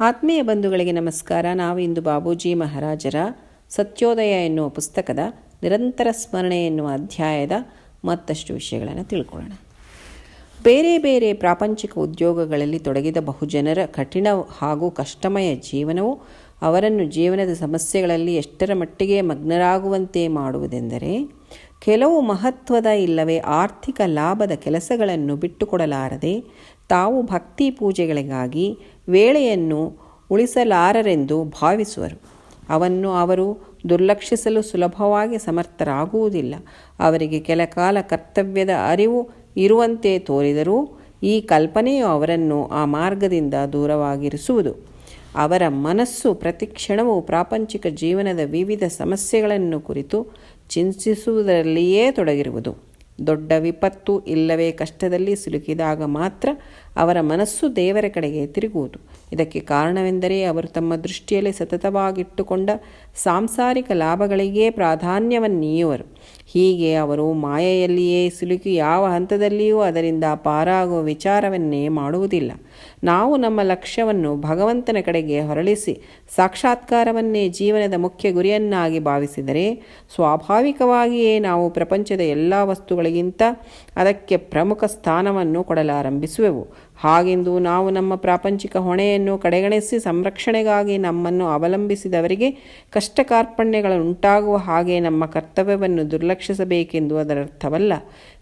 ಆತ್ಮೀಯ ಬಂಧುಗಳಿಗೆ ನಮಸ್ಕಾರ. ನಾವು ಇಂದು ಬಾಬೂಜಿ ಮಹಾರಾಜರ ಸತ್ಯೋದಯ ಎನ್ನುವ ಪುಸ್ತಕದ ನಿರಂತರ ಸ್ಮರಣೆ ಎನ್ನುವ ಅಧ್ಯಾಯದ ಮತ್ತಷ್ಟು ವಿಷಯಗಳನ್ನು ತಿಳ್ಕೊಳ್ಳೋಣ. ಬೇರೆ ಬೇರೆ ಪ್ರಾಪಂಚಿಕ ಉದ್ಯೋಗಗಳಲ್ಲಿ ತೊಡಗಿದ ಬಹುಜನರ ಕಠಿಣ ಹಾಗೂ ಕಷ್ಟಮಯ ಜೀವನವು ಅವರನ್ನು ಜೀವನದ ಸಮಸ್ಯೆಗಳಲ್ಲಿ ಎಷ್ಟರ ಮಟ್ಟಿಗೆ ಮಗ್ನರಾಗುವಂತೆ ಮಾಡುವುದೆಂದರೆ, ಕೆಲವು ಮಹತ್ವದ ಇಲ್ಲವೇ ಆರ್ಥಿಕ ಲಾಭದ ಕೆಲಸಗಳನ್ನು ಬಿಟ್ಟುಕೊಡಲಾರದೆ ತಾವು ಭಕ್ತಿ ಪೂಜೆಗಳಿಗಾಗಿ ವೇಳೆಯನ್ನು ಉಳಿಸಲಾರರೆಂದು ಭಾವಿಸುವರು. ಅವನ್ನು ಅವರು ದುರ್ಲಕ್ಷಿಸಲು ಸುಲಭವಾಗಿ ಸಮರ್ಥರಾಗುವುದಿಲ್ಲ. ಅವರಿಗೆ ಕೆಲ ಕಾಲ ಕರ್ತವ್ಯದ ಅರಿವು ಇರುವಂತೆ ತೋರಿದರೂ ಈ ಕಲ್ಪನೆಯು ಅವರನ್ನು ಆ ಮಾರ್ಗದಿಂದ ದೂರವಾಗಿರಿಸುವುದು. ಅವರ ಮನಸ್ಸು ಪ್ರತಿಕ್ಷಣವೂ ಪ್ರಾಪಂಚಿಕ ಜೀವನದ ವಿವಿಧ ಸಮಸ್ಯೆಗಳನ್ನು ಕುರಿತು ಚಿಂತಿಸುವುದರಲ್ಲಿಯೇ ತೊಡಗಿರುವುದು. ದೊಡ್ಡ ವಿಪತ್ತು ಇಲ್ಲವೇ ಕಷ್ಟದಲ್ಲಿ ಸಿಲುಕಿದಾಗ ಮಾತ್ರ ಅವರ ಮನಸ್ಸು ದೇವರ ಕಡೆಗೆ ತಿರುಗುವುದು. ಇದಕ್ಕೆ ಕಾರಣವೆಂದರೆ ಅವರು ತಮ್ಮ ದೃಷ್ಟಿಯಲ್ಲಿ ಸತತವಾಗಿಟ್ಟುಕೊಂಡ ಸಾಂಸಾರಿಕ ಲಾಭಗಳಿಗೇ ಪ್ರಾಧಾನ್ಯವನ್ನೀಯುವರು. ಹೀಗೆ ಅವರು ಮಾಯೆಯಲ್ಲಿಯೇ ಸಿಲುಕಿ ಯಾವ ಹಂತದಲ್ಲಿಯೂ ಅದರಿಂದ ಪಾರಾಗುವ ವಿಚಾರವನ್ನೇ ಮಾಡುವುದಿಲ್ಲ. ನಾವು ನಮ್ಮ ಲಕ್ಷ್ಯವನ್ನು ಭಗವಂತನ ಕಡೆಗೆ ಹೊರಳಿಸಿ ಸಾಕ್ಷಾತ್ಕಾರವನ್ನೇ ಜೀವನದ ಮುಖ್ಯ ಗುರಿಯನ್ನಾಗಿ ಭಾವಿಸಿದರೆ ಸ್ವಾಭಾವಿಕವಾಗಿಯೇ ನಾವು ಪ್ರಪಂಚದ ಎಲ್ಲ ವಸ್ತುಗಳಿಗಿಂತ ಅದಕ್ಕೆ ಪ್ರಮುಖ ಸ್ಥಾನವನ್ನು ಕೊಡಲಾರಂಭಿಸುವೆವು. ಹಾಗೆಂದು ನಾವು ನಮ್ಮ ಪ್ರಾಪಂಚಿಕ ಹೊಣೆಯನ್ನು ಕಡೆಗಣಿಸಿ ಸಂರಕ್ಷಣೆಗಾಗಿ ನಮ್ಮನ್ನು ಅವಲಂಬಿಸಿದವರಿಗೆ ಕಷ್ಟ ಕಾರ್ಪಣ್ಯಗಳು ಉಂಟಾಗುವ ಹಾಗೆ ನಮ್ಮ ಕರ್ತವ್ಯವನ್ನು ದುರ್ಲಕ್ಷಿಸಬೇಕೆಂದು ಅದರರ್ಥವಲ್ಲ.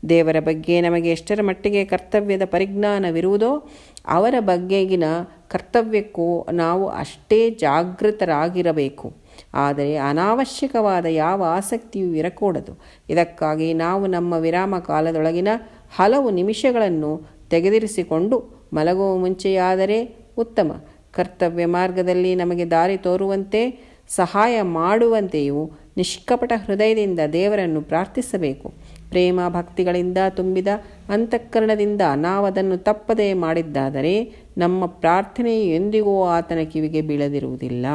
ದೇವರ ಬಗ್ಗೆ ನಮಗೆ ಎಷ್ಟರ ಮಟ್ಟಿಗೆ ಕರ್ತವ್ಯದ ಪರಿಜ್ಞಾನವಿರುವುದೋ ಅವರ ಬಗ್ಗೆಗಿನ ಕರ್ತವ್ಯಕ್ಕೂ ನಾವು ಅಷ್ಟೇ ಜಾಗೃತರಾಗಿರಬೇಕು. ಆದರೆ ಅನಾವಶ್ಯಕವಾದ ಯಾವ ಆಸಕ್ತಿಯೂ ಇರಕೂಡದು. ಇದಕ್ಕಾಗಿ ನಾವು ನಮ್ಮ ವಿರಾಮ ಕಾಲದೊಳಗಿನ ಹಲವು ನಿಮಿಷಗಳನ್ನು ತೆಗೆದಿರಿಸಿಕೊಂಡು ಮಲಗುವ ಮುಂಚೆಯಾದರೆ ಉತ್ತಮ. ಕರ್ತವ್ಯ ಮಾರ್ಗದಲ್ಲಿ ನಮಗೆ ದಾರಿ ತೋರುವಂತೆ, ಸಹಾಯ ಮಾಡುವಂತೆಯೂ ನಿಷ್ಕಪಟ ಹೃದಯದಿಂದ ದೇವರನ್ನು ಪ್ರಾರ್ಥಿಸಬೇಕು. ಪ್ರೇಮ ಭಕ್ತಿಗಳಿಂದ ತುಂಬಿದ ಅಂತಃಕರಣದಿಂದ ನಾವದನ್ನು ತಪ್ಪದೇ ಮಾಡಿದ್ದಾದರೆ ನಮ್ಮ ಪ್ರಾರ್ಥನೆ ಎಂದಿಗೂ ಆತನ ಕಿವಿಗೆ ಬೀಳದಿರುವುದಿಲ್ಲ.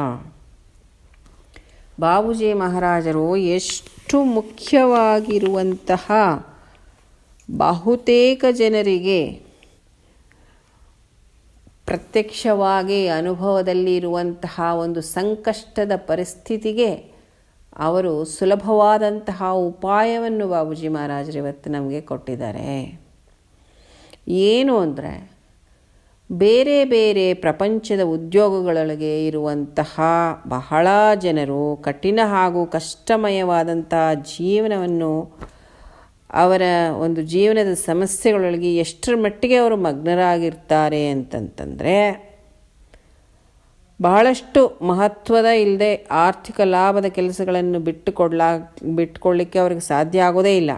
ಬಾಬುಜಿ ಮಹಾರಾಜರು ಎಷ್ಟು ಮುಖ್ಯವಾಗಿರುವಂತಹ ಬಹುತೇಕ ಜನರಿಗೆ ಪ್ರತ್ಯಕ್ಷವಾಗಿ ಅನುಭವದಲ್ಲಿ ಇರುವಂತಹ ಒಂದು ಸಂಕಷ್ಟದ ಪರಿಸ್ಥಿತಿಗೆ ಅವರು ಸುಲಭವಾದಂತಹ ಉಪಾಯವನ್ನು ಬಾಬುಜಿ ಮಹಾರಾಜರು ಇವತ್ತು ನಮಗೆ ಕೊಟ್ಟಿದ್ದಾರೆ. ಏನು ಅಂದರೆ ಬೇರೆ ಬೇರೆ ಪ್ರಪಂಚದ ಉದ್ಯೋಗಗಳೊಳಗೆ ಇರುವಂತಹ ಬಹಳ ಜನರು ಕಠಿಣ ಹಾಗೂ ಕಷ್ಟಮಯವಾದಂತಹ ಜೀವನವನ್ನು ಅವರ ಒಂದು ಜೀವನದ ಸಮಸ್ಯೆಗಳೊಳಗೆ ಎಷ್ಟರ ಮಟ್ಟಿಗೆ ಅವರು ಮಗ್ನರಾಗಿರ್ತಾರೆ ಅಂತಂತಂದರೆ, ಬಹಳಷ್ಟು ಮಹತ್ವದ ಇಲ್ಲದೆ ಆರ್ಥಿಕ ಲಾಭದ ಕೆಲಸಗಳನ್ನು ಬಿಟ್ಟುಕೊಡ್ಲಾ ಬಿಟ್ಟುಕೊಳ್ಳಿಕ್ಕೆ ಅವ್ರಿಗೆ ಸಾಧ್ಯ ಆಗೋದೇ ಇಲ್ಲ.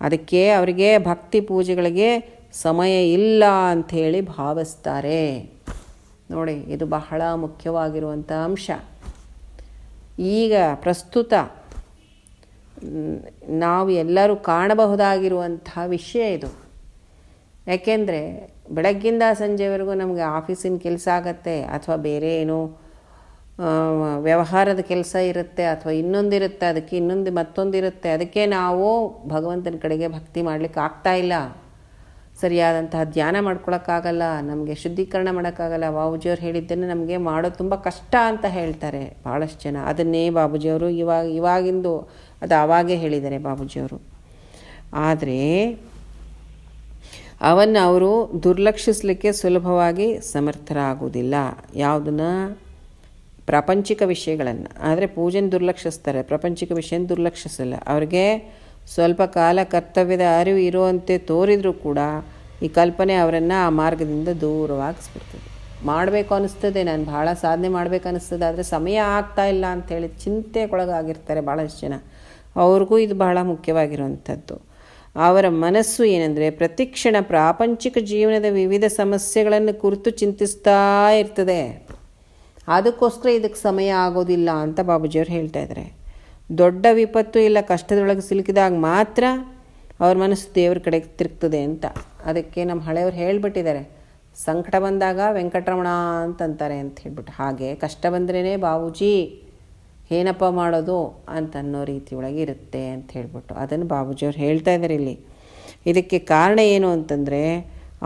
ಅದಕ್ಕೆ ಅವರಿಗೆ ಭಕ್ತಿ ಪೂಜೆಗಳಿಗೆ ಸಮಯ ಇಲ್ಲ ಅಂಥೇಳಿ ಭಾವಿಸ್ತಾರೆ. ನೋಡಿ, ಇದು ಬಹಳ ಮುಖ್ಯವಾಗಿರುವಂಥ ಅಂಶ. ಈಗ ಪ್ರಸ್ತುತ ನಾವು ಎಲ್ಲರೂ ಕಾಣಬಹುದಾಗಿರುವಂತಹ ವಿಷಯ ಇದು. ಯಾಕೆಂದರೆ ಬೆಳಗ್ಗಿಂದ ಸಂಜೆವರೆಗೂ ನಮಗೆ ಆಫೀಸಿನ ಕೆಲಸ ಆಗತ್ತೆ, ಅಥವಾ ಬೇರೆ ಏನೋ ವ್ಯವಹಾರದ ಕೆಲಸ ಇರುತ್ತೆ, ಅಥವಾ ಇನ್ನೊಂದಿರುತ್ತೆ, ಅದಕ್ಕೆ ಇನ್ನೊಂದು ಮತ್ತೊಂದಿರುತ್ತೆ, ಅದಕ್ಕೆ ನಾವು ಭಗವಂತನ ಕಡೆಗೆ ಭಕ್ತಿ ಮಾಡಲಿಕ್ಕೆ ಆಗ್ತಾ ಇಲ್ಲ. ಸರಿಯಾದಂತಹ ಧ್ಯಾನ ಮಾಡ್ಕೊಳಕ್ಕಾಗಲ್ಲ, ನಮಗೆ ಶುದ್ಧೀಕರಣ ಮಾಡೋಕ್ಕಾಗಲ್ಲ. ಬಾಬುಜಿಯವ್ರು ಹೇಳಿದ್ದನ್ನು ನಮಗೆ ಮಾಡೋದು ತುಂಬ ಕಷ್ಟ ಅಂತ ಹೇಳ್ತಾರೆ ಭಾಳಷ್ಟು ಜನ. ಅದನ್ನೇ ಬಾಬುಜಿಯವರು ಇವಾಗ ಇವಾಗಿಂದು ಅದು ಆವಾಗೇ ಹೇಳಿದ್ದಾರೆ ಬಾಬುಜಿಯವರು. ಆದರೆ ಅವನ್ನು ಅವರು ದುರ್ಲಕ್ಷಿಸಲಿಕ್ಕೆ ಸುಲಭವಾಗಿ ಸಮರ್ಥರಾಗುವುದಿಲ್ಲ. ಯಾವುದನ್ನ? ಪ್ರಾಪಂಚಿಕ ವಿಷಯಗಳನ್ನು. ಆದರೆ ಪೂಜೆನ ದುರ್ಲಕ್ಷಿಸ್ತಾರೆ. ಪ್ರಾಪಂಚಿಕ ವಿಷಯನ ದುರ್ಲಕ್ಷಿಸಲ್ಲ. ಅವ್ರಿಗೆ ಸ್ವಲ್ಪ ಕಾಲ ಕರ್ತವ್ಯದ ಅರಿವು ಇರುವಂತೆ ತೋರಿದರೂ ಕೂಡ ಈ ಕಲ್ಪನೆ ಅವರನ್ನು ಆ ಮಾರ್ಗದಿಂದ ದೂರವಾಗಿಸ್ಬಿಡ್ತದೆ. ಮಾಡಬೇಕು ಅನ್ನಿಸ್ತದೆ ನಾನು ಭಾಳ ಸಾಧನೆ ಮಾಡಬೇಕು ಅನ್ನಿಸ್ತದೆ ಆದರೆ ಸಮಯ ಆಗ್ತಾ ಇಲ್ಲ ಅಂಥೇಳಿ ಚಿಂತೆಗೊಳಗಾಗಿರ್ತಾರೆ ಭಾಳಷ್ಟು ಜನ. ಅವ್ರಿಗೂ ಇದು ಬಹಳ ಮುಖ್ಯವಾಗಿರುವಂಥದ್ದು. ಅವರ ಮನಸ್ಸು ಏನಂದರೆ ಪ್ರತಿಕ್ಷಣ ಪ್ರಾಪಂಚಿಕ ಜೀವನದ ವಿವಿಧ ಸಮಸ್ಯೆಗಳನ್ನು ಕುರಿತು ಚಿಂತಿಸ್ತಾ ಇರ್ತದೆ. ಅದಕ್ಕೋಸ್ಕರ ಇದಕ್ಕೆ ಸಮಯ ಆಗೋದಿಲ್ಲ ಅಂತ ಬಾಬುಜಿಯವ್ರು ಹೇಳ್ತಾ ಇದ್ದಾರೆ ದೊಡ್ಡ ವಿಪತ್ತು ಇಲ್ಲ, ಕಷ್ಟದೊಳಗೆ ಸಿಲುಕಿದಾಗ ಮಾತ್ರ ಅವ್ರ ಮನಸ್ಸು ದೇವ್ರ ಕಡೆ ತಿರುಗ್ತದೆ ಅಂತ. ಅದಕ್ಕೆ ನಮ್ಮ ಹಳೆಯವ್ರು ಹೇಳಿಬಿಟ್ಟಿದ್ದಾರೆ, ಸಂಕಟ ಬಂದಾಗ ವೆಂಕಟರಮಣ ಅಂತಂತಾರೆ ಅಂತ ಹೇಳ್ಬಿಟ್ಟು. ಹಾಗೆ ಕಷ್ಟ ಬಂದ್ರೇ ಬಾಬೂಜಿ, ಏನಪ್ಪ ಮಾಡೋದು ಅಂತ ಅನ್ನೋ ರೀತಿ ಒಳಗೆ ಇರುತ್ತೆ ಅಂತ ಹೇಳ್ಬಿಟ್ಟು. ಅದನ್ನು ಬಾಬೂಜಿಯವ್ರು ಹೇಳ್ತಾ ಇದ್ದಾರೆ ಇಲ್ಲಿ. ಇದಕ್ಕೆ ಕಾರಣ ಏನು ಅಂತಂದರೆ,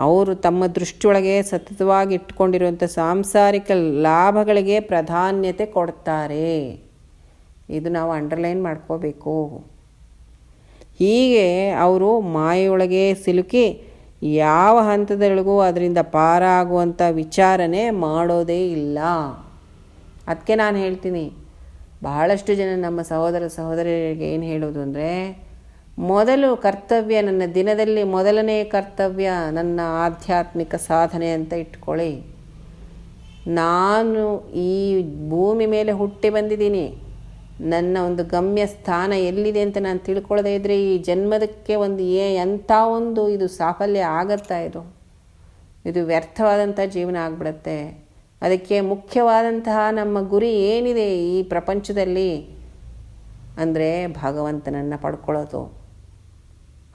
ಅವರು ತಮ್ಮ ದೃಷ್ಟಿಯೊಳಗೆ ಸತತವಾಗಿ ಇಟ್ಕೊಂಡಿರುವಂಥ ಸಾಂಸಾರಿಕ ಲಾಭಗಳಿಗೆ ಪ್ರಾಧಾನ್ಯತೆ ಕೊಡ್ತಾರೆ. ಇದು ನಾವು ಅಂಡರ್ಲೈನ್ ಮಾಡ್ಕೋಬೇಕು. ಹೀಗೆ ಅವರು ಮಾಯೆಯೊಳಗೆ ಸಿಲುಕಿ ಯಾವ ಹಂತದೊಳಗೂ ಅದರಿಂದ ಪಾರಾಗುವಂಥ ವಿಚಾರನೆ ಮಾಡೋದೇ ಇಲ್ಲ. ಅದಕ್ಕೆ ನಾನು ಹೇಳ್ತೀನಿ, ಬಹಳಷ್ಟು ಜನ ನಮ್ಮ ಸಹೋದರ ಸಹೋದರಿಯರಿಗೆ ಏನು ಹೇಳೋದು ಅಂದರೆ, ಮೊದಲು ಕರ್ತವ್ಯ ನನ್ನ ದಿನದಲ್ಲಿ ಮೊದಲನೇ ಕರ್ತವ್ಯ ನನ್ನ ಆಧ್ಯಾತ್ಮಿಕ ಸಾಧನೆ ಅಂತ ಇಟ್ಕೊಳ್ಳಿ. ನಾನು ಈ ಭೂಮಿ ಮೇಲೆ ಹುಟ್ಟಿ ಬಂದಿದ್ದೀನಿ. ನನ್ನ ಒಂದು ಗಮ್ಯ ಸ್ಥಾನ ಎಲ್ಲಿದೆ ಅಂತ ನಾನು ತಿಳ್ಕೊಳ್ಳದೆ ಇದ್ದರೆ ಈ ಜನ್ಮದಕ್ಕೆ ಒಂದು ಏ ಎಂಥ ಒಂದು ಇದು ಸಾಫಲ್ಯ ಆಗತ್ತಾ ಇದು? ಇದು ವ್ಯರ್ಥವಾದಂಥ ಜೀವನ ಆಗಿಬಿಡತ್ತೆ. ಅದಕ್ಕೆ ಮುಖ್ಯವಾದಂತಹ ನಮ್ಮ ಗುರಿ ಏನಿದೆ ಈ ಪ್ರಪಂಚದಲ್ಲಿ ಅಂದರೆ ಭಗವಂತನನ್ನು ಪಡ್ಕೊಳ್ಳೋದು.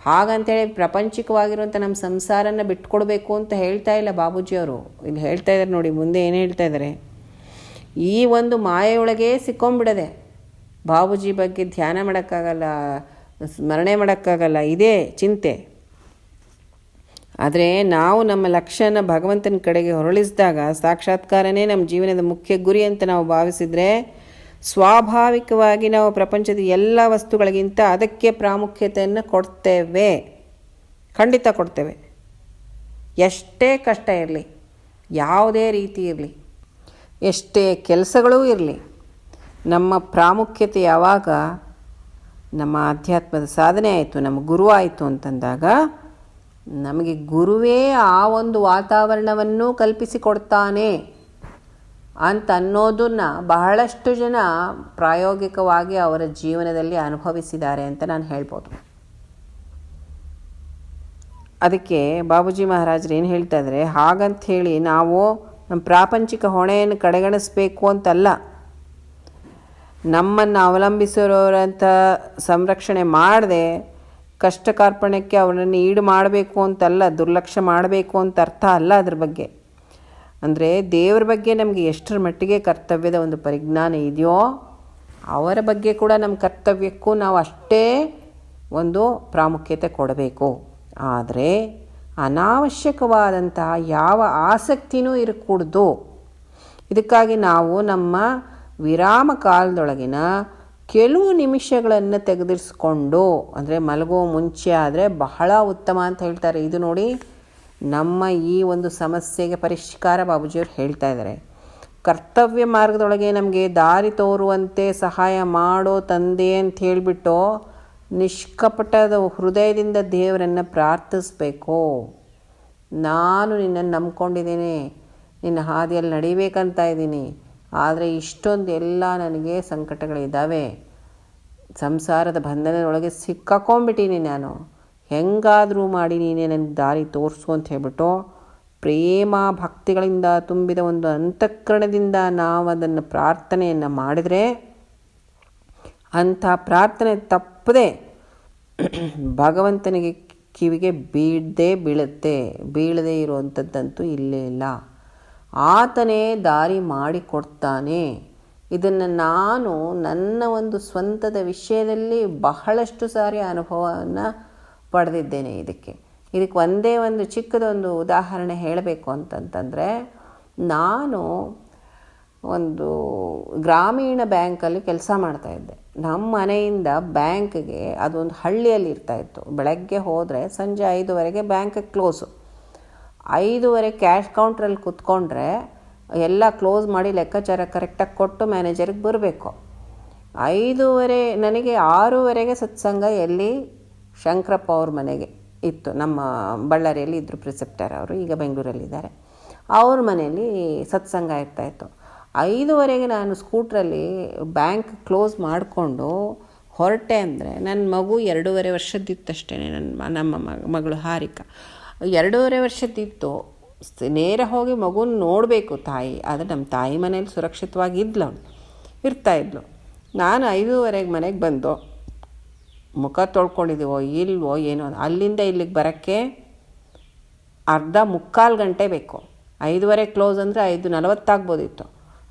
ಹಾಗಂತೇಳಿ ಪ್ರಪಂಚಿಕವಾಗಿರುವಂಥ ನಮ್ಮ ಸಂಸಾರನ ಬಿಟ್ಕೊಡ್ಬೇಕು ಅಂತ ಹೇಳ್ತಾ ಇಲ್ಲ ಬಾಬೂಜಿಯವರು. ಇಲ್ಲಿ ಹೇಳ್ತಾ ಇದ್ದಾರೆ ನೋಡಿ, ಮುಂದೆ ಏನು ಹೇಳ್ತಾ ಇದ್ದಾರೆ? ಈ ಒಂದು ಮಾಯೆಯೊಳಗೆ ಸಿಕ್ಕೊಂಬಿಡದೆ ಬಾಬೂಜಿ ಬಗ್ಗೆ ಧ್ಯಾನ ಮಾಡೋಕ್ಕಾಗಲ್ಲ, ಸ್ಮರಣೆ ಮಾಡೋಕ್ಕಾಗಲ್ಲ, ಇದೇ ಚಿಂತೆ. ಆದರೆ ನಾವು ನಮ್ಮ ಲಕ್ಷ್ಯನ ಭಗವಂತನ ಕಡೆಗೆ ಹೊರಳಿಸಿದಾಗ ಸಾಕ್ಷಾತ್ಕಾರನೇ ನಮ್ಮ ಜೀವನದ ಮುಖ್ಯ ಗುರಿ ಅಂತ ನಾವು ಭಾವಿಸಿದರೆ ಸ್ವಾಭಾವಿಕವಾಗಿ ನಾವು ಪ್ರಪಂಚದ ಎಲ್ಲ ವಸ್ತುಗಳಿಗಿಂತ ಅದಕ್ಕೆ ಪ್ರಾಮುಖ್ಯತೆಯನ್ನು ಕೊಡ್ತೇವೆ. ಖಂಡಿತ ಕೊಡ್ತೇವೆ. ಎಷ್ಟೇ ಕಷ್ಟ ಇರಲಿ, ಯಾವುದೇ ರೀತಿ ಇರಲಿ, ಎಷ್ಟೇ ಕೆಲಸಗಳೂ ಇರಲಿ ನಮ್ಮ ಪ್ರಾಮುಖ್ಯತೆ ಯಾವಾಗ ನಮ್ಮ ಆಧ್ಯಾತ್ಮದ ಸಾಧನೆ ಆಯಿತು, ನಮ್ಮ ಗುರು ಆಯಿತು ಅಂತಂದಾಗ ನಮಗೆ ಗುರುವೇ ಆ ಒಂದು ವಾತಾವರಣವನ್ನು ಕಲ್ಪಿಸಿಕೊಡ್ತಾನೆ ಅಂತ ಅನ್ನೋದನ್ನು ಬಹಳಷ್ಟು ಜನ ಪ್ರಾಯೋಗಿಕವಾಗಿ ಅವರ ಜೀವನದಲ್ಲಿ ಅನುಭವಿಸಿದ್ದಾರೆ ಅಂತ ನಾನು ಹೇಳ್ಬೋದು. ಅದಕ್ಕೆ ಬಾಬೂಜಿ ಮಹಾರಾಜರು ಏನು ಹೇಳ್ತಾ ಇದ್ದಾರೆ? ಹಾಗಂತ ಹೇಳಿ ನಾವು ನಮ್ಮ ಪ್ರಾಪಂಚಿಕ ಹೊಣೆಯನ್ನು ಕಡೆಗಣಿಸ್ಬೇಕು ಅಂತಲ್ಲ. ನಮ್ಮನ್ನು ಅವಲಂಬಿಸಿರೋರಂಥ ಸಂರಕ್ಷಣೆ ಮಾಡದೆ ಕಷ್ಟ ಅವರನ್ನು ಈಡು ಮಾಡಬೇಕು ಅಂತಲ್ಲ ದುರ್ಲಕ್ಷ್ಯ ಮಾಡಬೇಕು ಅಂತ ಅರ್ಥ ಅಲ್ಲ ಅದ್ರ ಬಗ್ಗೆ. ಅಂದರೆ ದೇವ್ರ ಬಗ್ಗೆ ನಮಗೆ ಎಷ್ಟರ ಮಟ್ಟಿಗೆ ಕರ್ತವ್ಯದ ಒಂದು ಪರಿಜ್ಞಾನ ಇದೆಯೋ ಅವರ ಬಗ್ಗೆ ಕೂಡ ನಮ್ಮ ಕರ್ತವ್ಯಕ್ಕೂ ನಾವು ಅಷ್ಟೇ ಒಂದು ಪ್ರಾಮುಖ್ಯತೆ ಕೊಡಬೇಕು. ಆದರೆ ಅನಾವಶ್ಯಕವಾದಂತಹ ಯಾವ ಆಸಕ್ತಿನೂ ಇರಕೂಡ್ದು. ಇದಕ್ಕಾಗಿ ನಾವು ನಮ್ಮ ವಿರಾಮ ಕಾಲದೊಳಗಿನ ಕೆಲವು ನಿಮಿಷಗಳನ್ನು ತೆಗೆದಿರಿಸ್ಕೊಂಡು, ಅಂದರೆ ಮಲಗೋ ಮುಂಚೆ ಆದರೆ ಬಹಳ ಉತ್ತಮ ಅಂತ ಹೇಳ್ತಾರೆ. ಇದು ನೋಡಿ ನಮ್ಮ ಈ ಒಂದು ಸಮಸ್ಯೆಗೆ ಪರಿಷ್ಕಾರ ಬಾಬುಜಿಯವರು ಹೇಳ್ತಾ ಇದ್ದಾರೆ. ಕರ್ತವ್ಯ ಮಾರ್ಗದೊಳಗೆ ನಮಗೆ ದಾರಿ ತೋರುವಂತೆ ಸಹಾಯ ಮಾಡೋ ತಂದೆ ಅಂತ ಹೇಳಿಬಿಟ್ಟು ನಿಷ್ಕಪಟದ ಹೃದಯದಿಂದ ದೇವರನ್ನು ಪ್ರಾರ್ಥಿಸ್ಬೇಕು. ನಾನು ನಿನ್ನನ್ನು ನಂಬ್ಕೊಂಡಿದ್ದೀನಿ, ನಿನ್ನ ಹಾದಿಯಲ್ಲಿ ನಡಿಬೇಕಂತ ಇದ್ದೀನಿ. ಆದರೆ ಇಷ್ಟೊಂದು ಎಲ್ಲ ನನಗೆ ಸಂಕಟಗಳಿದ್ದಾವೆ. ಸಂಸಾರದ ಬಂಧನದೊಳಗೆ ಸಿಕ್ಕಾಕೊಂಡ್ಬಿಟ್ಟೀನಿ ನಾನು. ಹೆಂಗಾದರೂ ಮಾಡಿ ನೀನೇ ನನಗೆ ದಾರಿ ತೋರಿಸು ಅಂತ ಹೇಳ್ಬಿಟ್ಟು ಪ್ರೇಮ ಭಕ್ತಿಗಳಿಂದ ತುಂಬಿದ ಒಂದು ಅಂತಃಕರಣದಿಂದ ನಾವು ಅದನ್ನು ಪ್ರಾರ್ಥನೆಯನ್ನು ಮಾಡಿದರೆ ಅಂಥ ಪ್ರಾರ್ಥನೆ ತಪ್ಪದೆ ಭಗವಂತನಿಗೆ ಕಿವಿಗೆ ಬೀಳದೆ ಬೀಳುತ್ತೆ. ಬೀಳದೇ ಇರುವಂಥದ್ದಂತೂ ಇಲ್ಲೇ ಇಲ್ಲ. ಆತನೇ ದಾರಿ ಮಾಡಿಕೊಡ್ತಾನೆ. ಇದನ್ನು ನಾನು ನನ್ನ ಒಂದು ಸ್ವಂತದ ವಿಷಯದಲ್ಲಿ ಬಹಳಷ್ಟು ಸಾರಿ ಅನುಭವವನ್ನು ಪಡೆದಿದ್ದೇನೆ ಇದಕ್ಕೆ. ಇದಕ್ಕೆ ಒಂದೇ ಒಂದು ಚಿಕ್ಕದೊಂದು ಉದಾಹರಣೆ ಹೇಳಬೇಕು ಅಂತಂತಂದರೆ, ನಾನು ಒಂದು ಗ್ರಾಮೀಣ ಬ್ಯಾಂಕಲ್ಲಿ ಕೆಲಸ ಮಾಡ್ತಾಯಿದ್ದೆ ನಮ್ಮ ಮನೆಯಿಂದ ಬ್ಯಾಂಕ್ಗೆ ಅದೊಂದು ಹಳ್ಳಿಯಲ್ಲಿ ಇರ್ತಾಯಿತ್ತು ಬೆಳಗ್ಗೆ ಹೋದರೆ ಸಂಜೆ ಐದುವರೆಗೆ ಬ್ಯಾಂಕ್ ಕ್ಲೋಸು. ಐದೂವರೆ ಕ್ಯಾಶ್ ಕೌಂಟ್ರಲ್ಲಿ ಕೂತ್ಕೊಂಡ್ರೆ ಎಲ್ಲ ಕ್ಲೋಸ್ ಮಾಡಿ ಲೆಕ್ಕಾಚಾರ ಕರೆಕ್ಟಾಗಿ ಕೊಟ್ಟು ಮ್ಯಾನೇಜರಿಗೆ ಬರಬೇಕು. ಐದೂವರೆ, ನನಗೆ ಆರೂವರೆಗೆ ಸತ್ಸಂಗ ಎಲ್ಲಿ? ಶಂಕರಪ್ಪ ಅವ್ರ ಮನೆಗೆ ಇತ್ತು. ನಮ್ಮ ಬಳ್ಳಾರಿಯಲ್ಲಿ ಇದ್ದರು ಪ್ರಿಸೆಪ್ಟರ್ ಅವರು, ಈಗ ಬೆಂಗಳೂರಲ್ಲಿದ್ದಾರೆ ಅವ್ರ ಮನೆಯಲ್ಲಿ ಸತ್ಸಂಗ ಇರ್ತಾಯಿತ್ತು ಐದುವರೆಗೆ ನಾನು ಸ್ಕೂಟ್ರಲ್ಲಿ ಬ್ಯಾಂಕ್ ಕ್ಲೋಸ್ ಮಾಡಿಕೊಂಡು ಹೊರಟೆ ಅಂದರೆ ನನ್ನ ಮಗು ಎರಡೂವರೆ ವರ್ಷದ್ದಿತ್ತಷ್ಟೇ ನನ್ನ ನಮ್ಮ ಮಗಳು ಹಾರಿಕಾ. ಎರಡೂವರೆ ವರ್ಷದ್ದಿತ್ತು. ನೇರ ಹೋಗಿ ಮಗುನ ನೋಡಬೇಕು ತಾಯಿ. ಆದರೆ ನಮ್ಮ ತಾಯಿ ಮನೇಲಿ ಸುರಕ್ಷಿತವಾಗಿ ಇದ್ಲು. ಅವಳು ಇರ್ತಾಯಿದ್ಲು ನಾನು ಐದೂವರೆಗೆ ಮನೆಗೆ ಬಂದು ಮುಖ ತೊಳ್ಕೊಂಡಿದ್ದೀವೋ ಇಲ್ವೋ, ಏನೋ ಅಲ್ಲಿಂದ ಇಲ್ಲಿಗೆ ಬರೋಕ್ಕೆ ಅರ್ಧ ಮುಕ್ಕಾಲು ಗಂಟೆ ಬೇಕು. ಐದುವರೆ ಕ್ಲೋಸ್ ಅಂದರೆ ಐದು ನಲವತ್ತಾಗ್ಬೋದಿತ್ತು.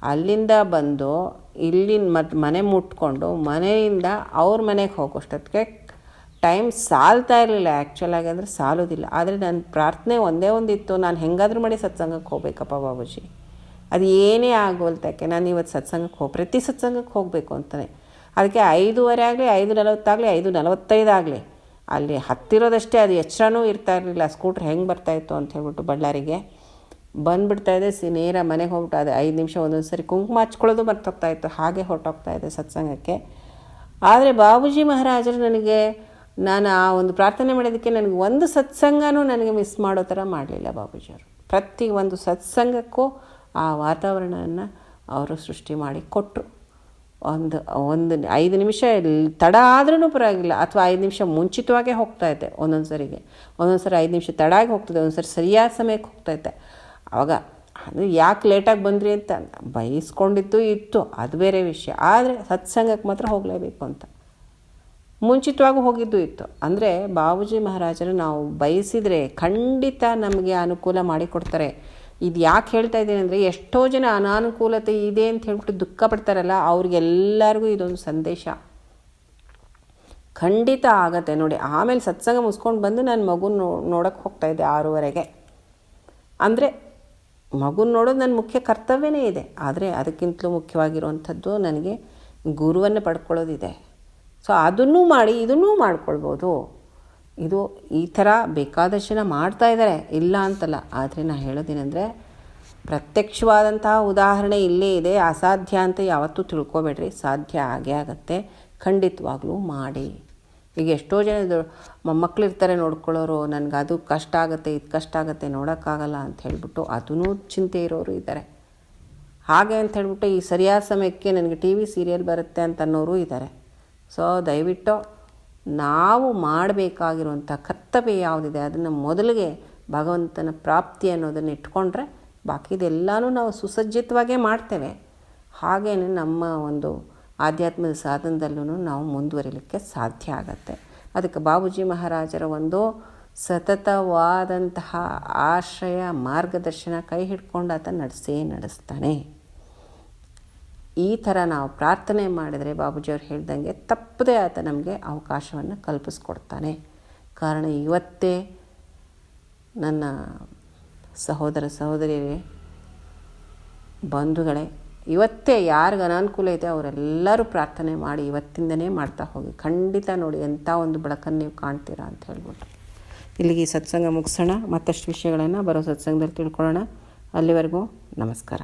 ಅಲ್ಲಿಂದ ಬಂದು ಇಲ್ಲಿನ ಮನೆ ಮುಟ್ಕೊಂಡು ಮನೆಯಿಂದ ಅವ್ರ ಮನೆಗೆ ಹೋಗೋಷ್ಟೊತ್ತಿಗೆ ಟೈಮ್ ಸಾಲ್ತಾ ಇರಲಿಲ್ಲ. ಆ್ಯಕ್ಚುಲಾಗಿ ಅಂದರೆ ಸಾಲೋದಿಲ್ಲ. ಆದರೆ ನನ್ನ ಪ್ರಾರ್ಥನೆ ಒಂದೇ ಒಂದಿತ್ತು. ನಾನು ಹೆಂಗಾದ್ರೂ ಮಾಡಿ ಸತ್ಸಂಗಕ್ಕೆ ಹೋಗ್ಬೇಕಪ್ಪ ಬಾಬೂಜಿ. ಅದು ಏನೇ ಆಗೋಲ್ತಕ್ಕೆ. ನಾನು ಇವತ್ತು ಸತ್ಸಂಗಕ್ಕೆ ಹೋಗಿ, ಪ್ರತಿ ಸತ್ಸಂಗಕ್ಕೆ ಹೋಗಬೇಕು ಅಂತಾನೆ. ಅದಕ್ಕೆ ಐದೂವರೆ ಆಗಲಿ, ಐದು ನಲವತ್ತಾಗಲಿ ಐದು ನಲವತ್ತೈದಾಗಲಿ ಅಲ್ಲಿ ಹತ್ತಿರೋದಷ್ಟೇ, ಅದು ಎಚ್ಚರನೂ ಇರ್ತಾ ಇರಲಿಲ್ಲ. ಸ್ಕೂಟ್ರ್ ಹೆಂಗೆ ಬರ್ತಾಯಿತ್ತು ಅಂತ ಹೇಳ್ಬಿಟ್ಟು ಬಳ್ಳಾರಿಗೆ. ಬಂದುಬಿಡ್ತಾ ಇದೆ, ಸಿ ನೇರ ಮನೆಗೆ ಹೋಗ್ಬಿಟ್ಟು ಅದು ಐದು ನಿಮಿಷ ಒಂದೊಂದು ಸರಿ ಕುಂಕುಮ ಹಚ್ಕೊಳ್ಳೋದು ಮರ್ತೋಗ್ತಾ ಇತ್ತು. ಹಾಗೆ ಹೊರಟೋಗ್ತಾ ಇದೆ ಸತ್ಸಂಗಕ್ಕೆ. ಆದರೆ ಬಾಬೂಜಿ ಮಹಾರಾಜರು ನನಗೆ ನಾನು ಆ ಒಂದು ಪ್ರಾರ್ಥನೆ ಮಾಡೋದಕ್ಕೆ ನನಗೆ ಒಂದು ಸತ್ಸಂಗನೂ ನನಗೆ ಮಿಸ್ ಮಾಡೋ ಥರ ಮಾಡಲಿಲ್ಲ ಬಾಬೂಜಿಯವರು ಪ್ರತಿ ಒಂದು ಸತ್ಸಂಗಕ್ಕೂ ಆ ವಾತಾವರಣವನ್ನು ಅವರು ಸೃಷ್ಟಿ ಮಾಡಿ ಕೊಟ್ಟರು ಒಂದು ಒಂದು ಐದು ನಿಮಿಷ ತಡ ಆದ್ರೂ ಪರವಾಗಿಲ್ಲ. ಅಥವಾ ಐದು ನಿಮಿಷ ಮುಂಚಿತವಾಗೇ ಹೋಗ್ತಾ ಇದ್ದೆ ಒಂದೊಂದು ಸರಿಗೆ. ಒಂದೊಂದು ಸರಿ ಐದು ನಿಮಿಷ ತಡ ಆಗಿ ಹೋಗ್ತದೆ ಒಂದೊಂದು ಸರಿ ಸರಿಯಾದ ಸಮಯಕ್ಕೆ ಹೋಗ್ತಾ ಇದ್ದೆ. ಆವಾಗ ಅದು ಯಾಕೆ ಲೇಟಾಗಿ ಬಂದ್ರಿ ಅಂತ ಬಯಸ್ಕೊಂಡಿದ್ದು ಇತ್ತು. ಅದು ಬೇರೆ ವಿಷಯ. ಆದರೆ ಸತ್ಸಂಗಕ್ಕೆ ಮಾತ್ರ ಹೋಗಲೇಬೇಕು ಅಂತ. ಮುಂಚಿತವಾಗಿ ಹೋಗಿದ್ದು ಇತ್ತು. ಅಂದರೆ ಬಾಬುಜಿ ಮಹಾರಾಜರು ನಾವು ಬಯಸಿದರೆ ಖಂಡಿತ ನಮಗೆ ಅನುಕೂಲ ಮಾಡಿಕೊಡ್ತಾರೆ. ಇದು ಯಾಕೆ ಹೇಳ್ತಾ ಇದ್ದೀನಿ ಅಂದರೆ ಎಷ್ಟೋ ಜನ ಅನಾನುಕೂಲತೆ ಇದೆ ಅಂತ ಹೇಳ್ಬಿಟ್ಟು ದುಃಖ ಪಡ್ತಾರಲ್ಲ, ಅವ್ರಿಗೆಲ್ಲರಿಗೂ ಇದೊಂದು ಸಂದೇಶ. ಖಂಡಿತ ಆಗತ್ತೆ. ನೋಡಿ, ಆಮೇಲೆ ಸತ್ಸಂಗ ಮುಸ್ಕೊಂಡು ಬಂದು ನಾನು ಮಗು ನೋ ನೋಡೋಕ್ಕೆ ಹೋಗ್ತಾಯಿದ್ದೆ ಆರೂವರೆಗೆ. ಅಂದರೆ ಮಗು ನೋಡೋದು ನನ್ನ ಮುಖ್ಯ ಕರ್ತವ್ಯನೇ ಇದೆ. ಆದರೆ ಅದಕ್ಕಿಂತಲೂ ಮುಖ್ಯವಾಗಿರುವಂಥದ್ದು ನನಗೆ ಗುರುವನ್ನು ಪಡ್ಕೊಳ್ಳೋದಿದೆ. ಸೊ ಅದನ್ನೂ ಮಾಡಿ, ಇದನ್ನೂ ಮಾಡ್ಕೊಳ್ಬೋದು. ಇದು ಈ ಥರ ಬೇಕಾದಷ್ಟು ಜನ ಮಾಡ್ತಾ ಇದ್ದಾರೆ. ಇಲ್ಲ ಅಂತಲ್ಲ. ಆದರೆ ನಾನು ಹೇಳೋದೇನೆಂದರೆ, ಪ್ರತ್ಯಕ್ಷವಾದಂತಹ ಉದಾಹರಣೆ ಇಲ್ಲೇ ಇದೆ. ಅಸಾಧ್ಯ ಅಂತ ಯಾವತ್ತೂ ತಿಳ್ಕೊಬೇಡ್ರಿ. ಸಾಧ್ಯ ಆಗೇ ಆಗತ್ತೆ. ಖಂಡಿತವಾಗ್ಲೂ ಮಾಡಿ. ಈಗ ಎಷ್ಟೋ ಜನ ಮೊಮ್ಮಕ್ಳು ಇರ್ತಾರೆ ನೋಡ್ಕೊಳ್ಳೋರು. ನನಗೆ ಅದು ಕಷ್ಟ ಆಗುತ್ತೆ, ಇದು ಕಷ್ಟ ಆಗುತ್ತೆ, ನೋಡೋಕ್ಕಾಗಲ್ಲ ಅಂತ ಹೇಳಿಬಿಟ್ಟು ಅದೂ ಚಿಂತೆ ಇರೋರು ಇದ್ದಾರೆ. ಹಾಗೆ ಅಂತ ಹೇಳ್ಬಿಟ್ಟು ಈ ಸರಿಯಾದ ಸಮಯಕ್ಕೆ ನನಗೆ ಟಿ ವಿ ಸೀರಿಯಲ್ ಬರುತ್ತೆ ಅಂತ ಅನ್ನೋರು ಇದ್ದಾರೆ. ಸೊ ದಯವಿಟ್ಟು ನಾವು ಮಾಡಬೇಕಾಗಿರುವಂಥ ಕರ್ತವ್ಯ ಯಾವುದಿದೆ ಅದನ್ನು ಮೊದಲಿಗೆ ಭಗವಂತನ ಪ್ರಾಪ್ತಿ ಅನ್ನೋದನ್ನು ಇಟ್ಕೊಂಡ್ರೆ ಬಾಕಿದೆಲ್ಲನೂ ನಾವು ಸುಸಜ್ಜಿತವಾಗೇ ಮಾಡ್ತೇವೆ. ಹಾಗೇ ನಮ್ಮ ಒಂದು ಆಧ್ಯಾತ್ಮದ ಸಾಧನದಲ್ಲೂ ನಾವು ಮುಂದುವರಿಲಿಕ್ಕೆ ಸಾಧ್ಯ ಆಗತ್ತೆ. ಅದಕ್ಕೆ ಬಾಬೂಜಿ ಮಹಾರಾಜರ ಒಂದು ಸತತವಾದಂತಹ ಆಶ್ರಯ ಮಾರ್ಗದರ್ಶನ ಕೈ ಹಿಡ್ಕೊಂಡು ಆತ ನಡೆಸೇ ನಡೆಸ್ತಾನೆ. ಈ ಥರ ನಾವು ಪ್ರಾರ್ಥನೆ ಮಾಡಿದರೆ ಬಾಬೂಜಿಯವ್ರು ಹೇಳ್ದಂಗೆ ತಪ್ಪದೇ ಆತ ನಮಗೆ ಅವಕಾಶವನ್ನು ಕಲ್ಪಿಸ್ಕೊಡ್ತಾನೆ. ಕಾರಣ ಇವತ್ತೇ ನನ್ನ ಸಹೋದರ ಸಹೋದರಿಯರೇ, ಬಂಧುಗಳೇ, ಇವತ್ತೇ ಯಾರಿಗೆ ಅನಾನುಕೂಲ ಇದೆ ಅವರೆಲ್ಲರೂ ಪ್ರಾರ್ಥನೆ ಮಾಡಿ ಇವತ್ತಿಂದನೇ ಮಾಡ್ತಾ ಹೋಗಿ. ಖಂಡಿತ ನೋಡಿ ಎಂಥ ಒಂದು ಬೆಳಕನ್ನು ನೀವು ಕಾಣ್ತೀರಾ ಅಂತ ಹೇಳ್ಬೋದು ಇಲ್ಲಿಗೆ ಸತ್ಸಂಗ ಮುಗಿಸೋಣ. ಮತ್ತಷ್ಟು ವಿಷಯಗಳನ್ನು ಬರೋ ಸತ್ಸಂಗದಲ್ಲಿ ತಿಳ್ಕೊಳ್ಳೋಣ. ಅಲ್ಲಿವರೆಗೂ ನಮಸ್ಕಾರ.